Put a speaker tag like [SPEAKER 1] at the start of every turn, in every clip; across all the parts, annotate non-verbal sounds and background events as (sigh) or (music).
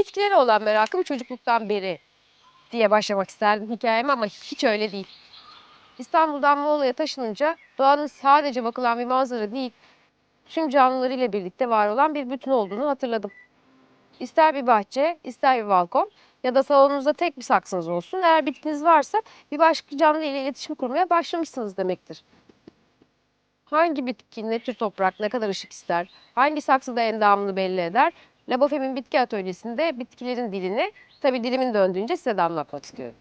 [SPEAKER 1] Bitkilere olan merakım çocukluktan beri diye başlamak isterdim hikayeme ama hiç öyle değil. İstanbul'dan Muğla'ya taşınınca doğanın sadece bakılan bir manzara değil, tüm canlılarıyla birlikte var olan bir bütün olduğunu hatırladım. İster bir bahçe, ister bir balkon ya da salonunuzda tek bir saksınız olsun. Eğer bitkiniz varsa bir başka canlı ile iletişim kurmaya başlamışsınız demektir. Hangi bitki ne tür toprak, ne kadar ışık ister, hangi saksıda endamını belli eder, Labofem'in bitki atölyesinde bitkilerin dilini, tabii dilimin döndüğünce size de anlatmak istiyorum.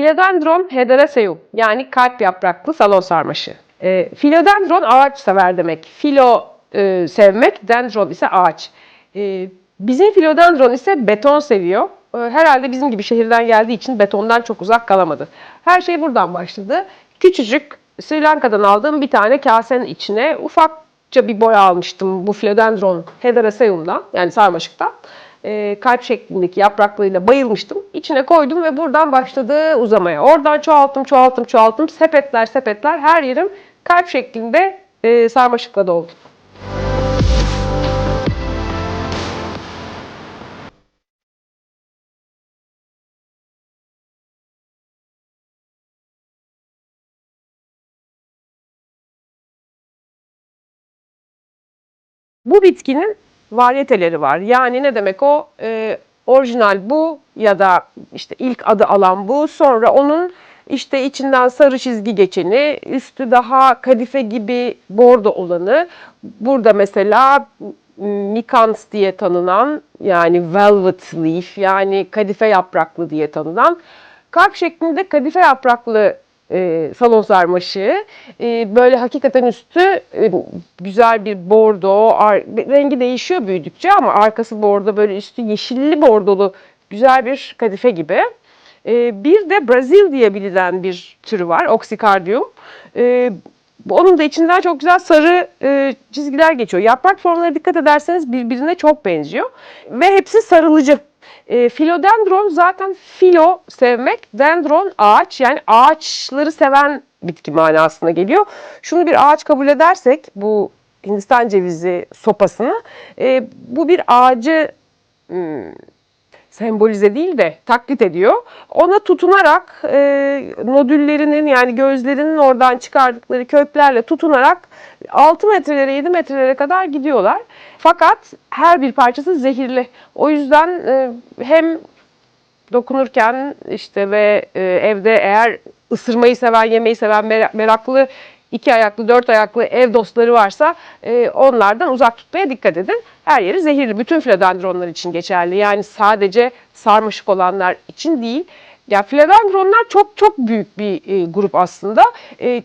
[SPEAKER 1] Philodendron hederaceum yani kalp yapraklı salon sarmaşığı. E, philodendron ağaç sever demek. Philo e, sevmek, dendron ise ağaç. E, bizim philodendron ise beton seviyor. E, herhalde bizim gibi şehirden geldiği için betondan çok uzak kalamadı. Her şey buradan başladı. Küçücük Sri Lanka'dan aldığım bir tane kasenin içine ufakça bir boya almıştım bu philodendron hederaceum'dan yani sarmaşıktan e, kalp şeklindeki yapraklarıyla bayılmıştım. İçine koydum ve buradan başladı uzamaya. Oradan çoğalttım, çoğalttım, çoğalttım. Sepetler, sepetler her yerim kalp şeklinde e, sarmaşıkla doldu. Bu bitkinin varyeteleri var. Yani ne demek o? Ee, orijinal bu ya da işte ilk adı alan bu. Sonra onun işte içinden sarı çizgi geçeni, üstü daha kadife gibi bordo olanı. Burada mesela Mikans diye tanınan yani velvet leaf yani kadife yapraklı diye tanınan kalp şeklinde kadife yapraklı e, salon sarmaşığı. E, böyle hakikaten üstü e, güzel bir bordo, ar- rengi değişiyor büyüdükçe ama arkası bordo böyle üstü yeşilli bordolu güzel bir kadife gibi. E, bir de Brazil diye bilinen bir türü var, Oxycardium. E, onun da içinden çok güzel sarı e, çizgiler geçiyor. Yaprak formlarına dikkat ederseniz birbirine çok benziyor. Ve hepsi sarılıcı. E, filodendron zaten filo sevmek, dendron ağaç yani ağaçları seven bitki manasına geliyor. Şunu bir ağaç kabul edersek bu Hindistan cevizi sopasını e, bu bir ağacı hmm, sembolize değil de taklit ediyor. Ona tutunarak e, nodüllerinin yani gözlerinin oradan çıkardıkları köklerle tutunarak 6 metrelere 7 metrelere kadar gidiyorlar. Fakat her bir parçası zehirli. O yüzden e, hem dokunurken işte ve e, evde eğer ısırmayı seven, yemeyi seven mer- meraklı iki ayaklı, dört ayaklı ev dostları varsa e, onlardan uzak tutmaya dikkat edin. Her yeri zehirli. Bütün filodendronlar için geçerli. Yani sadece sarmaşık olanlar için değil. Ya filodendronlar çok çok büyük bir e, grup aslında. E,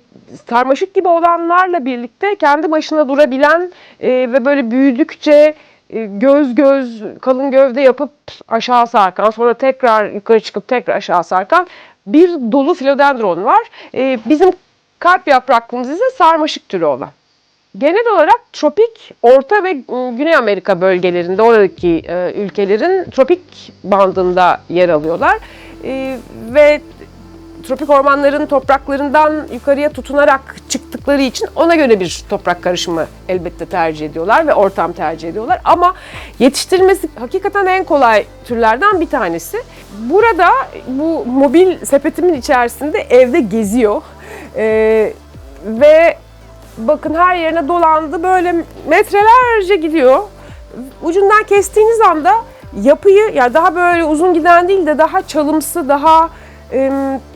[SPEAKER 1] sarmaşık gibi olanlarla birlikte kendi başına durabilen e, ve böyle büyüdükçe e, göz göz kalın gövde yapıp aşağı sarkan sonra tekrar yukarı çıkıp tekrar aşağı sarkan bir dolu filodendron var. E, bizim kalp yapraklımız ise sarmaşık türü olan. Genel olarak tropik, Orta ve ıı, Güney Amerika bölgelerinde oradaki e, ülkelerin tropik bandında yer alıyorlar. E, ve tropik ormanların topraklarından yukarıya tutunarak çıktıkları için ona göre bir toprak karışımı elbette tercih ediyorlar ve ortam tercih ediyorlar. Ama yetiştirilmesi hakikaten en kolay türlerden bir tanesi. Burada bu mobil sepetimin içerisinde evde geziyor. Ee, ve bakın her yerine dolandı böyle metrelerce gidiyor. Ucundan kestiğiniz anda yapıyı ya daha böyle uzun giden değil de daha çalımsı, daha e,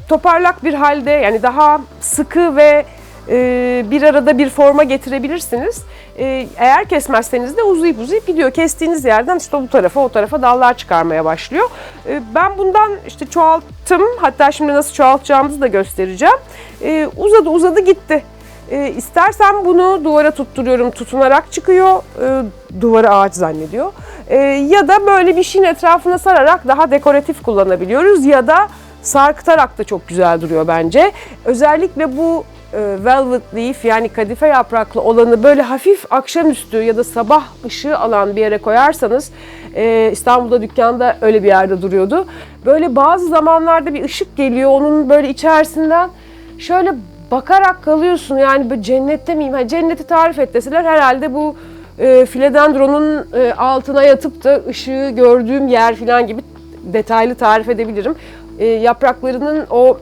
[SPEAKER 1] toparlak bir halde yani daha sıkı ve e, bir arada bir forma getirebilirsiniz. E, eğer kesmezseniz de uzayıp uzayıp gidiyor. Kestiğiniz yerden işte bu tarafa o tarafa dallar çıkarmaya başlıyor. E, ben bundan işte çoğalttım. Hatta şimdi nasıl çoğaltacağımızı da göstereceğim. E, uzadı uzadı gitti. E, istersen bunu duvara tutturuyorum tutunarak çıkıyor. E, duvarı ağaç zannediyor. Ee, ya da böyle bir şeyin etrafına sararak daha dekoratif kullanabiliyoruz ya da sarkıtarak da çok güzel duruyor bence. Özellikle bu e, velvet leaf yani kadife yapraklı olanı böyle hafif akşamüstü ya da sabah ışığı alan bir yere koyarsanız e, İstanbul'da dükkanda öyle bir yerde duruyordu. Böyle bazı zamanlarda bir ışık geliyor onun böyle içerisinden şöyle bakarak kalıyorsun yani böyle cennette miyim? Ha, cenneti tarif et deseler herhalde bu e, filedendronun e, altına yatıp da ışığı gördüğüm yer falan gibi detaylı tarif edebilirim. E, yapraklarının o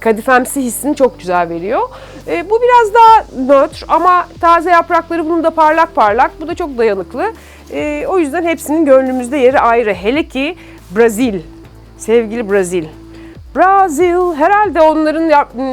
[SPEAKER 1] kadifemsi hissini çok güzel veriyor. E, bu biraz daha nötr ama taze yaprakları bunun da parlak parlak. Bu da çok dayanıklı. E, o yüzden hepsinin gönlümüzde yeri ayrı. Hele ki Brazil, sevgili Brazil. Brazil herhalde onların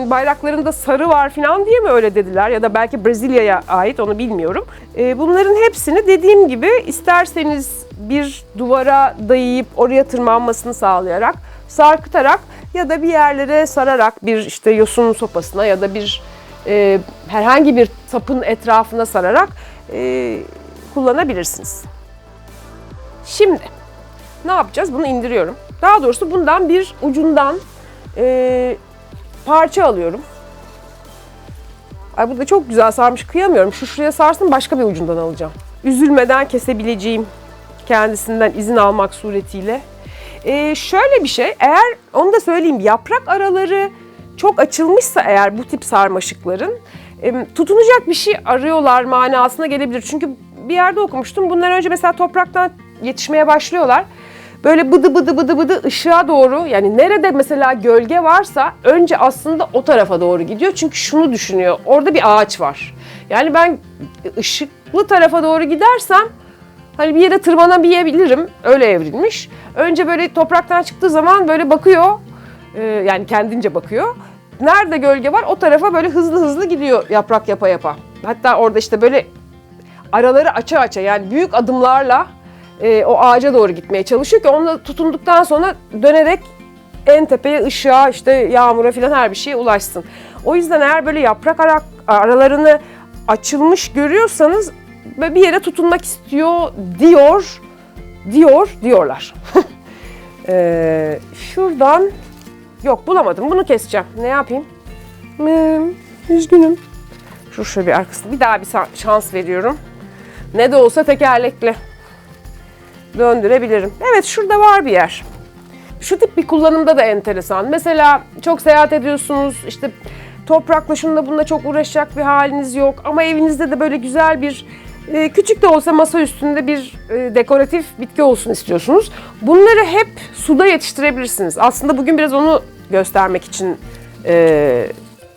[SPEAKER 1] bayraklarında sarı var falan diye mi öyle dediler ya da belki Brezilya'ya ait onu bilmiyorum. Ee, bunların hepsini dediğim gibi isterseniz bir duvara dayayıp oraya tırmanmasını sağlayarak, sarkıtarak ya da bir yerlere sararak bir işte yosun sopasına ya da bir e, herhangi bir tapın etrafına sararak e, kullanabilirsiniz. Şimdi ne yapacağız? Bunu indiriyorum. Daha doğrusu bundan bir ucundan e, parça alıyorum. Ay bu da çok güzel sarmış kıyamıyorum. Şu şuraya sarsın başka bir ucundan alacağım. Üzülmeden kesebileceğim kendisinden izin almak suretiyle. E, şöyle bir şey eğer onu da söyleyeyim yaprak araları çok açılmışsa eğer bu tip sarmaşıkların e, tutunacak bir şey arıyorlar manasına gelebilir. Çünkü bir yerde okumuştum. Bundan önce mesela topraktan yetişmeye başlıyorlar. Böyle bıdı bıdı bıdı bıdı ışığa doğru yani nerede mesela gölge varsa önce aslında o tarafa doğru gidiyor. Çünkü şunu düşünüyor. Orada bir ağaç var. Yani ben ışıklı tarafa doğru gidersem hani bir yere tırmanamayabilirim. Öyle evrilmiş. Önce böyle topraktan çıktığı zaman böyle bakıyor. Ee, yani kendince bakıyor. Nerede gölge var o tarafa böyle hızlı hızlı gidiyor yaprak yapa yapa. Hatta orada işte böyle araları aça aça yani büyük adımlarla e, o ağaca doğru gitmeye çalışıyor ki onunla tutunduktan sonra dönerek en tepeye ışığa işte yağmura filan her bir şeye ulaşsın. O yüzden eğer böyle yaprak ara- aralarını açılmış görüyorsanız bir yere tutunmak istiyor diyor, diyor, diyorlar. Ee, (laughs) şuradan yok bulamadım bunu keseceğim. Ne yapayım? Hmm, üzgünüm. Şu şöyle bir arkasını bir daha bir şans veriyorum. Ne de olsa tekerlekli döndürebilirim. Evet şurada var bir yer. Şu tip bir kullanımda da enteresan. Mesela çok seyahat ediyorsunuz işte toprakla şununla bununla çok uğraşacak bir haliniz yok. Ama evinizde de böyle güzel bir e, küçük de olsa masa üstünde bir e, dekoratif bitki olsun istiyorsunuz. Bunları hep suda yetiştirebilirsiniz. Aslında bugün biraz onu göstermek için e,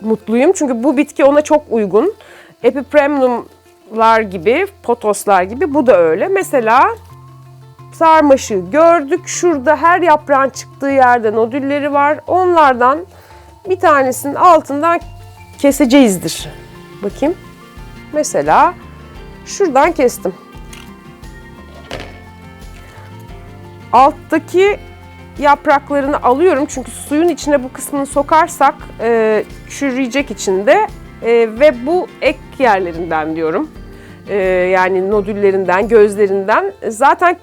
[SPEAKER 1] mutluyum. Çünkü bu bitki ona çok uygun. Epipremnumlar gibi, potoslar gibi bu da öyle. Mesela sarmaşığı gördük. Şurada her yaprağın çıktığı yerde nodülleri var. Onlardan bir tanesinin altından keseceğizdir. Bakayım. Mesela şuradan kestim. Alttaki yapraklarını alıyorum çünkü suyun içine bu kısmını sokarsak e, çürüyecek içinde E, ve bu ek yerlerinden diyorum. E, yani nodüllerinden, gözlerinden. Zaten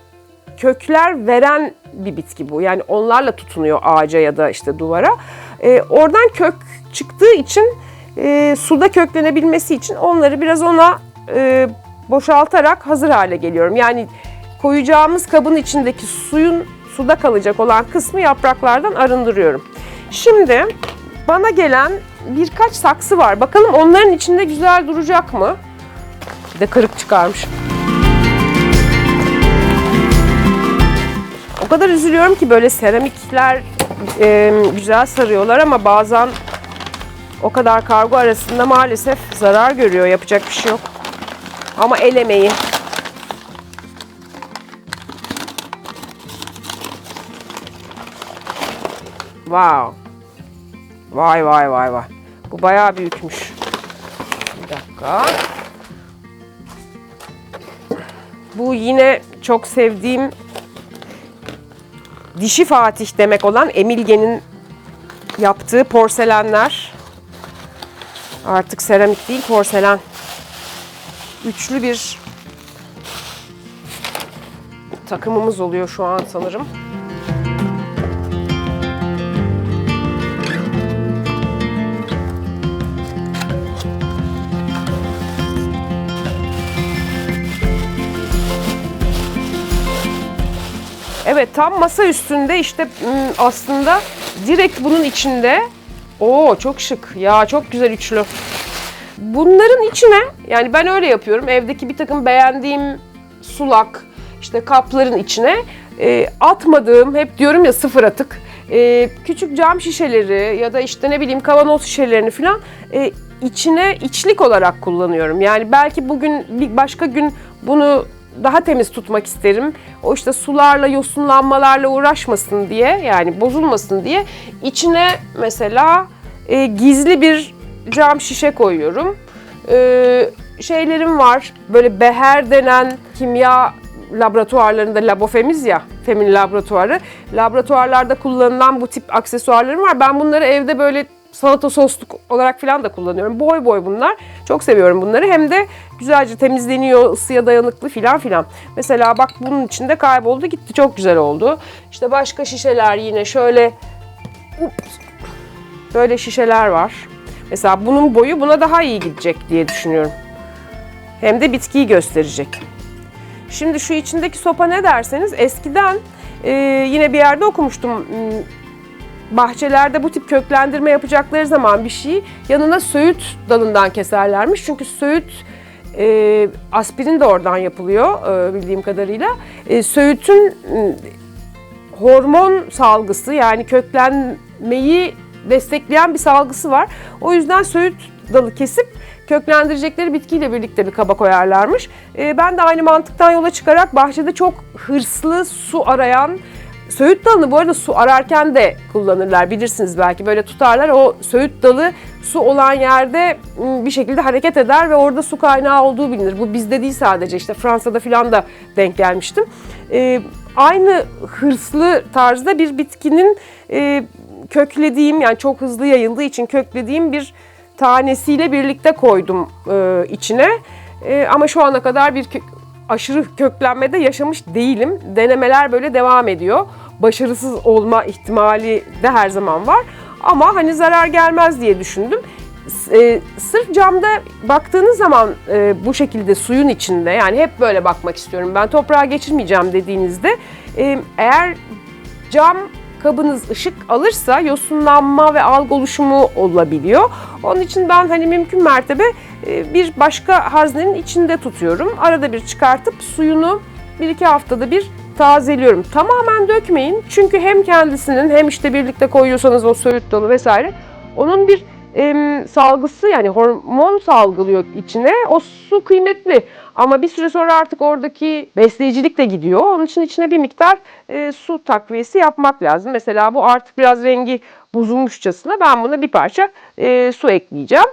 [SPEAKER 1] kökler veren bir bitki bu. Yani onlarla tutunuyor ağaca ya da işte duvara. Ee, oradan kök çıktığı için e, suda köklenebilmesi için onları biraz ona e, boşaltarak hazır hale geliyorum. Yani koyacağımız kabın içindeki suyun suda kalacak olan kısmı yapraklardan arındırıyorum. Şimdi bana gelen birkaç saksı var. Bakalım onların içinde güzel duracak mı? Bir de kırık çıkarmış. O kadar üzülüyorum ki böyle seramikler e, güzel sarıyorlar ama bazen o kadar kargo arasında maalesef zarar görüyor. Yapacak bir şey yok. Ama el emeği. Wow. Vay vay vay vay. Bu bayağı büyükmüş. Bir dakika. Bu yine çok sevdiğim dişi Fatih demek olan Emilge'nin yaptığı porselenler. Artık seramik değil porselen. Üçlü bir takımımız oluyor şu an sanırım. Evet tam masa üstünde işte aslında direkt bunun içinde. Oo çok şık ya çok güzel üçlü. Bunların içine yani ben öyle yapıyorum evdeki bir takım beğendiğim sulak işte kapların içine e, atmadığım hep diyorum ya sıfır atık e, küçük cam şişeleri ya da işte ne bileyim kavanoz şişelerini falan e, içine içlik olarak kullanıyorum. Yani belki bugün bir başka gün bunu daha temiz tutmak isterim. O işte sularla, yosunlanmalarla uğraşmasın diye yani bozulmasın diye içine mesela e, gizli bir cam şişe koyuyorum. E, şeylerim var böyle beher denen kimya laboratuvarlarında labofemiz ya, Femin laboratuvarı. Laboratuvarlarda kullanılan bu tip aksesuarlarım var. Ben bunları evde böyle salata sosluk olarak falan da kullanıyorum. Boy boy bunlar. Çok seviyorum bunları. Hem de güzelce temizleniyor, ısıya dayanıklı filan filan. Mesela bak bunun içinde kayboldu gitti. Çok güzel oldu. İşte başka şişeler yine şöyle ups, böyle şişeler var. Mesela bunun boyu buna daha iyi gidecek diye düşünüyorum. Hem de bitkiyi gösterecek. Şimdi şu içindeki sopa ne derseniz eskiden e, yine bir yerde okumuştum. Bahçelerde bu tip köklendirme yapacakları zaman bir şeyi yanına söğüt dalından keserlermiş. Çünkü söğüt e, aspirin de oradan yapılıyor e, bildiğim kadarıyla. E, söğütün m, hormon salgısı yani köklenmeyi destekleyen bir salgısı var. O yüzden söğüt dalı kesip köklendirecekleri bitkiyle birlikte bir kaba koyarlarmış. E, ben de aynı mantıktan yola çıkarak bahçede çok hırslı su arayan Söğüt dalını bu arada su ararken de kullanırlar bilirsiniz belki böyle tutarlar o söğüt dalı su olan yerde ım, bir şekilde hareket eder ve orada su kaynağı olduğu bilinir. Bu bizde değil sadece işte Fransa'da filan da denk gelmiştim. Ee, aynı hırslı tarzda bir bitkinin e, köklediğim yani çok hızlı yayıldığı için köklediğim bir tanesiyle birlikte koydum e, içine. E, ama şu ana kadar bir aşırı köklenmede yaşamış değilim. Denemeler böyle devam ediyor. Başarısız olma ihtimali de her zaman var. Ama hani zarar gelmez diye düşündüm. E, sırf camda baktığınız zaman e, bu şekilde suyun içinde yani hep böyle bakmak istiyorum. Ben toprağa geçirmeyeceğim dediğinizde e, eğer cam kabınız ışık alırsa yosunlanma ve alg oluşumu olabiliyor. Onun için ben hani mümkün mertebe e, bir başka haznenin içinde tutuyorum. Arada bir çıkartıp suyunu bir iki haftada bir tazeliyorum. Tamamen dökmeyin. Çünkü hem kendisinin hem işte birlikte koyuyorsanız o söğüt dalı vesaire onun bir em, salgısı yani hormon salgılıyor içine. O su kıymetli. Ama bir süre sonra artık oradaki besleyicilik de gidiyor. Onun için içine bir miktar e, su takviyesi yapmak lazım. Mesela bu artık biraz rengi bozulmuşçasına ben buna bir parça e, su ekleyeceğim.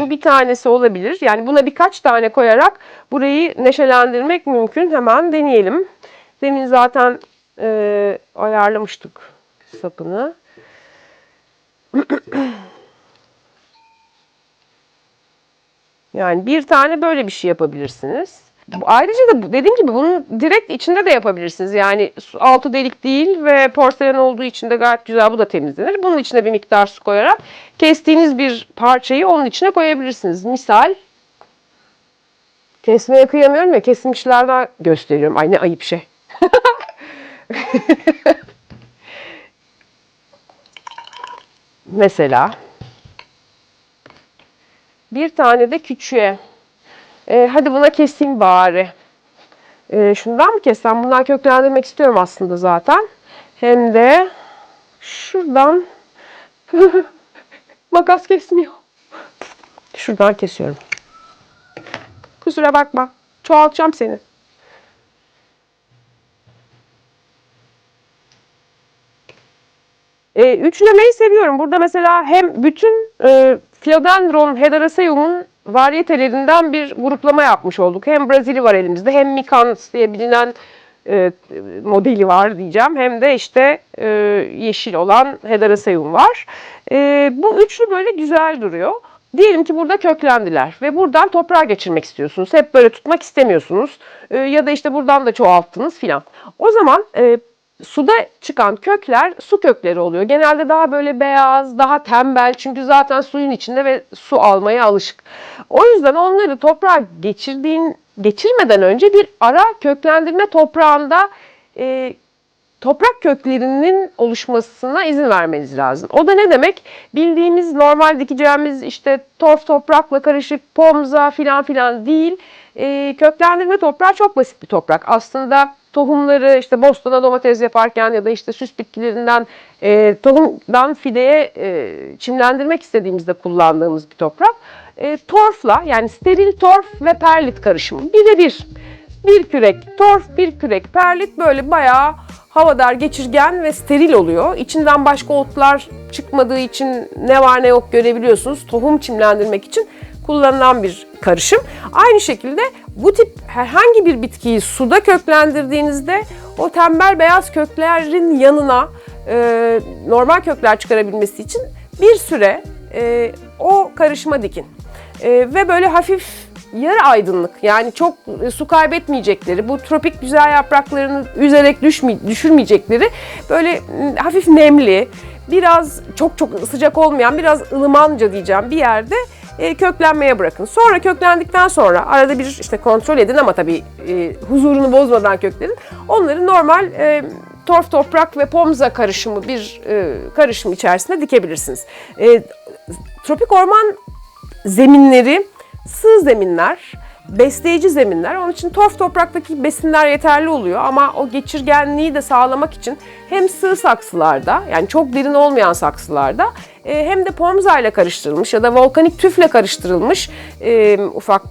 [SPEAKER 1] Bu bir tanesi olabilir. Yani buna birkaç tane koyarak burayı neşelendirmek mümkün. Hemen deneyelim. Demin zaten e, ayarlamıştık sapını. (clears throat) Yani bir tane böyle bir şey yapabilirsiniz. Ayrıca da dediğim gibi bunun direkt içinde de yapabilirsiniz. Yani altı delik değil ve porselen olduğu için de gayet güzel bu da temizlenir. Bunun içine bir miktar su koyarak kestiğiniz bir parçayı onun içine koyabilirsiniz. Misal kesmeye kıyamıyorum ya kesilmişlerden gösteriyorum. Ay ne ayıp şey. (laughs) Mesela bir tane de küçüğe. Ee, hadi buna keseyim bari. Ee, şundan mı kessem? Bundan köklendirmek istiyorum aslında zaten. Hem de şuradan (laughs) makas kesmiyor. Şuradan kesiyorum. Kusura bakma. Çoğaltacağım seni. E, üçlemeyi seviyorum. Burada mesela hem bütün e, Philodendron hederaceum'un varyetelerinden bir gruplama yapmış olduk. Hem Brazili var elimizde hem Mikans diye bilinen e, modeli var diyeceğim. Hem de işte e, yeşil olan hederaceum var. E, bu üçlü böyle güzel duruyor. Diyelim ki burada köklendiler ve buradan toprağa geçirmek istiyorsunuz. Hep böyle tutmak istemiyorsunuz. Ee, ya da işte buradan da çoğalttınız filan. O zaman e, suda çıkan kökler su kökleri oluyor. Genelde daha böyle beyaz, daha tembel çünkü zaten suyun içinde ve su almaya alışık. O yüzden onları toprağa geçirdiğin geçirmeden önce bir ara köklendirme toprağında e, toprak köklerinin oluşmasına izin vermeniz lazım. O da ne demek? Bildiğimiz normal dikeceğimiz işte torf toprakla karışık pomza filan filan değil. E, köklendirme toprağı çok basit bir toprak. Aslında tohumları işte bostana domates yaparken ya da işte süs bitkilerinden e, tohumdan fideye e, çimlendirmek istediğimizde kullandığımız bir toprak. E, torfla yani steril torf ve perlit karışımı birebir. Bir kürek torf, bir kürek perlit böyle bayağı havadar, geçirgen ve steril oluyor. İçinden başka otlar çıkmadığı için ne var ne yok görebiliyorsunuz. Tohum çimlendirmek için kullanılan bir karışım. Aynı şekilde bu tip herhangi bir bitkiyi suda köklendirdiğinizde o tembel beyaz köklerin yanına e, normal kökler çıkarabilmesi için bir süre e, o karışıma dikin. E, ve böyle hafif yarı aydınlık yani çok su kaybetmeyecekleri, bu tropik güzel yapraklarını üzerek düşme, düşürmeyecekleri böyle hafif nemli, biraz çok çok sıcak olmayan, biraz ılımanca diyeceğim bir yerde e, köklenmeye bırakın. Sonra köklendikten sonra arada bir işte kontrol edin ama tabii e, huzurunu bozmadan köklerin. Onları normal e, torf toprak ve pomza karışımı bir e, karışım içerisinde dikebilirsiniz. E, tropik orman zeminleri sığ zeminler, besleyici zeminler. Onun için torf topraktaki besinler yeterli oluyor ama o geçirgenliği de sağlamak için hem sığ saksılarda yani çok derin olmayan saksılarda e, hem de pomza ile karıştırılmış ya da volkanik tüfle karıştırılmış e, ufak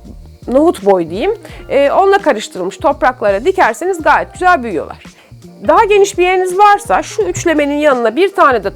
[SPEAKER 1] nohut boy diyeyim. E, onunla karıştırılmış topraklara dikerseniz gayet güzel büyüyorlar. Daha geniş bir yeriniz varsa şu üçlemenin yanına bir tane de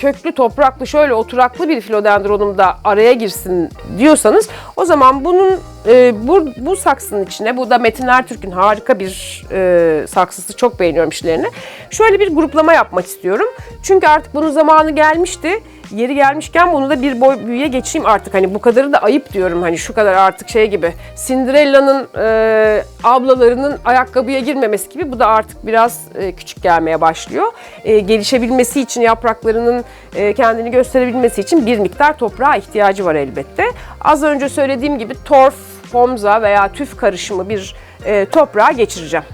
[SPEAKER 1] köklü topraklı şöyle oturaklı bir filodendronum da araya girsin diyorsanız o zaman bunun e, bu, bu saksının içine bu da Metin Ertürk'ün harika bir e, saksısı çok beğeniyorum işlerini. Şöyle bir gruplama yapmak istiyorum. Çünkü artık bunun zamanı gelmişti. Yeri gelmişken bunu da bir boy büyüye geçeyim artık. Hani bu kadarı da ayıp diyorum. Hani şu kadar artık şey gibi. Cinderella'nın e, ablalarının ayakkabıya girmemesi gibi bu da artık biraz e, küçük gelmeye başlıyor. E, gelişebilmesi için yapraklarının e, kendini gösterebilmesi için bir miktar toprağa ihtiyacı var elbette. Az önce söylediğim gibi torf, pomza veya tüf karışımı bir e, toprağa geçireceğim.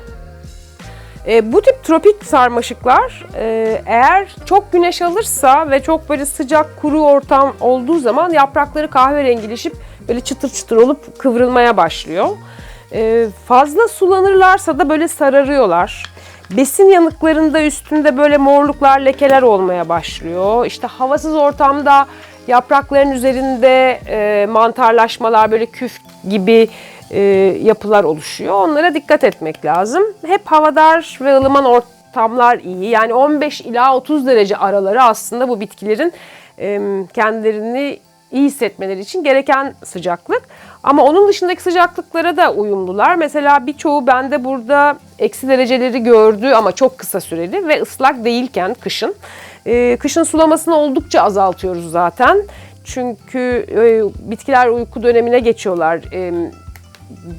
[SPEAKER 1] E, bu tip tropik sarmaşıklar e, eğer çok güneş alırsa ve çok böyle sıcak kuru ortam olduğu zaman yaprakları kahverengileşip böyle çıtır çıtır olup kıvrılmaya başlıyor. E, fazla sulanırlarsa da böyle sararıyorlar. Besin yanıklarında üstünde böyle morluklar, lekeler olmaya başlıyor. İşte havasız ortamda yaprakların üzerinde e, mantarlaşmalar böyle küf gibi e, yapılar oluşuyor. Onlara dikkat etmek lazım. Hep havadar ve ılıman ortamlar iyi. Yani 15 ila 30 derece araları aslında bu bitkilerin e, kendilerini iyi hissetmeleri için gereken sıcaklık. Ama onun dışındaki sıcaklıklara da uyumlular. Mesela birçoğu bende burada eksi dereceleri gördü ama çok kısa süreli ve ıslak değilken kışın. E, kışın sulamasını oldukça azaltıyoruz zaten. Çünkü e, bitkiler uyku dönemine geçiyorlar. E,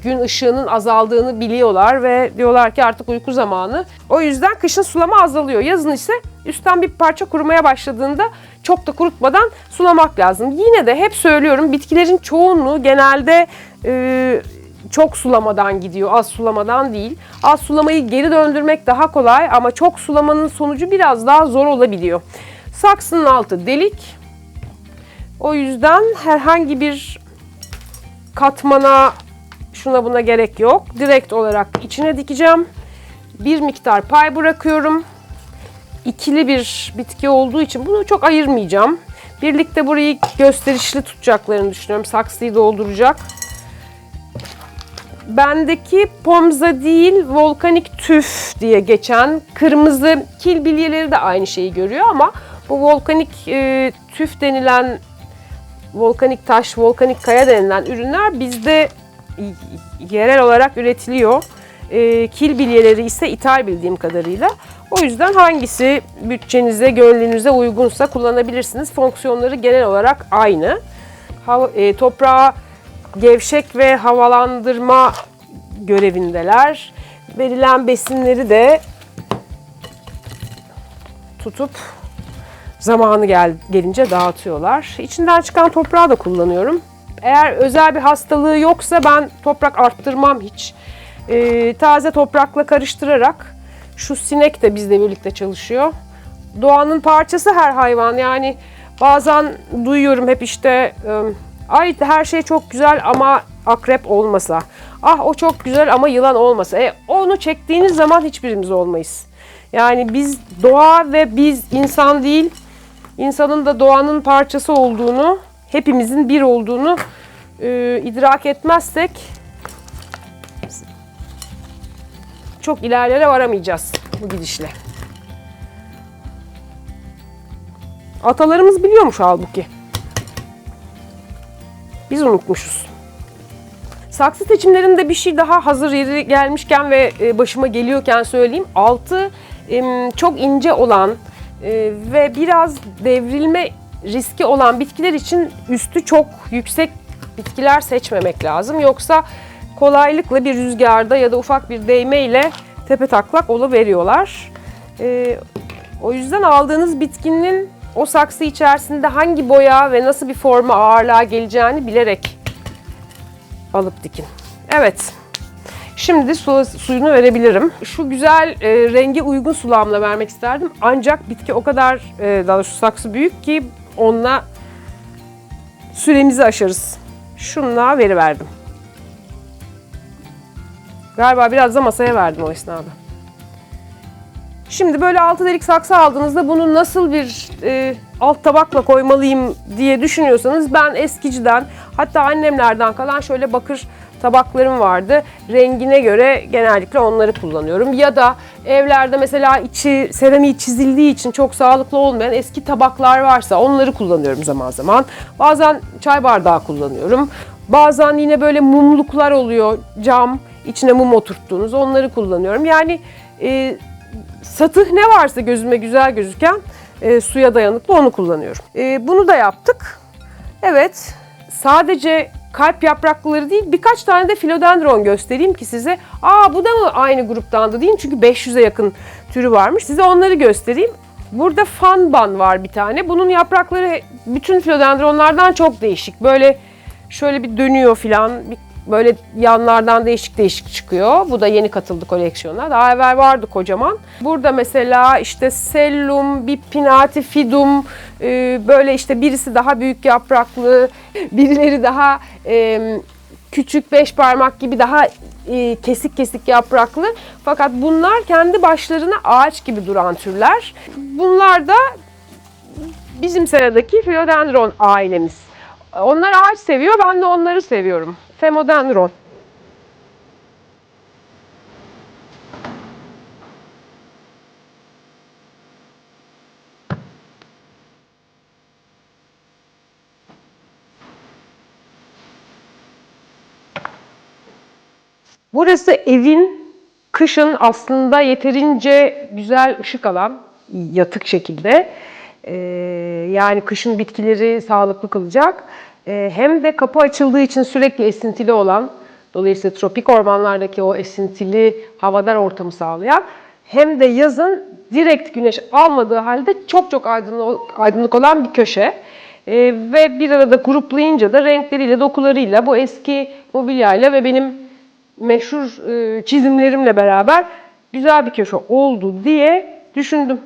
[SPEAKER 1] gün ışığının azaldığını biliyorlar ve diyorlar ki artık uyku zamanı. O yüzden kışın sulama azalıyor. Yazın ise üstten bir parça kurumaya başladığında çok da kurutmadan sulamak lazım. Yine de hep söylüyorum bitkilerin çoğunluğu genelde e, çok sulamadan gidiyor, az sulamadan değil. Az sulamayı geri döndürmek daha kolay ama çok sulamanın sonucu biraz daha zor olabiliyor. Saksının altı delik. O yüzden herhangi bir katmana şuna buna gerek yok. Direkt olarak içine dikeceğim. Bir miktar pay bırakıyorum. İkili bir bitki olduğu için bunu çok ayırmayacağım. Birlikte burayı gösterişli tutacaklarını düşünüyorum. Saksıyı dolduracak. Bendeki pomza değil volkanik tüf diye geçen kırmızı kil bilyeleri de aynı şeyi görüyor ama bu volkanik e, tüf denilen volkanik taş, volkanik kaya denilen ürünler bizde yerel olarak üretiliyor. E, kil bilyeleri ise ithal bildiğim kadarıyla. O yüzden hangisi bütçenize, gönlünüze uygunsa kullanabilirsiniz. Fonksiyonları genel olarak aynı. hava- e, toprağı gevşek ve havalandırma görevindeler. Verilen besinleri de tutup zamanı gel, gelince dağıtıyorlar. İçinden çıkan toprağı da kullanıyorum. Eğer özel bir hastalığı yoksa ben toprak arttırmam hiç. Ee, taze toprakla karıştırarak şu sinek de bizle birlikte çalışıyor. Doğanın parçası her hayvan yani bazen duyuyorum hep işte ım, ay her şey çok güzel ama akrep olmasa. Ah o çok güzel ama yılan olmasa. E, onu çektiğiniz zaman hiçbirimiz olmayız. Yani biz doğa ve biz insan değil, insanın da doğanın parçası olduğunu, hepimizin bir olduğunu e, idrak etmezsek çok ilerlere varamayacağız bu gidişle. Atalarımız biliyormuş halbuki. Biz unutmuşuz. Saksı seçimlerinde bir şey daha hazır yeri gelmişken ve e, başıma geliyorken söyleyeyim. Altı çok ince olan e, ve biraz devrilme riski olan bitkiler için üstü çok yüksek bitkiler seçmemek lazım. Yoksa kolaylıkla bir rüzgarda ya da ufak bir değmeyle tepe taklak oluveriyorlar. E, o yüzden aldığınız bitkinin o saksı içerisinde hangi boya ve nasıl bir forma ağırlığa geleceğini bilerek alıp dikin. Evet. Şimdi su, suyunu verebilirim. Şu güzel e, renge uygun sulamla vermek isterdim. Ancak bitki o kadar, e, daha doğrusu saksı büyük ki onunla süremizi aşarız. Şunla veriverdim. Galiba biraz da masaya verdim o esnada. Şimdi böyle altı delik saksı aldığınızda bunu nasıl bir e, alt tabakla koymalıyım diye düşünüyorsanız ben eskiciden hatta annemlerden kalan şöyle bakır tabaklarım vardı. Rengine göre genellikle onları kullanıyorum. Ya da evlerde mesela içi seramiği çizildiği için çok sağlıklı olmayan eski tabaklar varsa onları kullanıyorum zaman zaman. Bazen çay bardağı kullanıyorum. Bazen yine böyle mumluklar oluyor cam içine mum oturttuğunuz onları kullanıyorum. Yani e, satıh ne varsa gözüme güzel gözüken e, suya dayanıklı onu kullanıyorum. E, bunu da yaptık. Evet sadece kalp yaprakları değil birkaç tane de filodendron göstereyim ki size. Aa bu da mı aynı gruptandı değil Çünkü 500'e yakın türü varmış. Size onları göstereyim. Burada fanban var bir tane. Bunun yaprakları bütün filodendronlardan çok değişik. Böyle şöyle bir dönüyor filan. Bir böyle yanlardan değişik değişik çıkıyor. Bu da yeni katıldı koleksiyona. Daha evvel vardı kocaman. Burada mesela işte sellum, bipinati fidum, e, böyle işte birisi daha büyük yapraklı, (laughs) birileri daha e, küçük beş parmak gibi daha e, kesik kesik yapraklı. Fakat bunlar kendi başlarına ağaç gibi duran türler. Bunlar da bizim seradaki philodendron ailemiz. Onlar ağaç seviyor, ben de onları seviyorum. Femodendron. Burası evin kışın aslında yeterince güzel ışık alan yatık şekilde. Ee, yani kışın bitkileri sağlıklı kılacak. Ee, hem de kapı açıldığı için sürekli esintili olan, dolayısıyla tropik ormanlardaki o esintili havadar ortamı sağlayan, hem de yazın direkt güneş almadığı halde çok çok aydınlık, aydınlık olan bir köşe. Ee, ve bir arada gruplayınca da renkleriyle, dokularıyla, bu eski mobilyayla ve benim meşhur e, çizimlerimle beraber güzel bir köşe oldu diye düşündüm.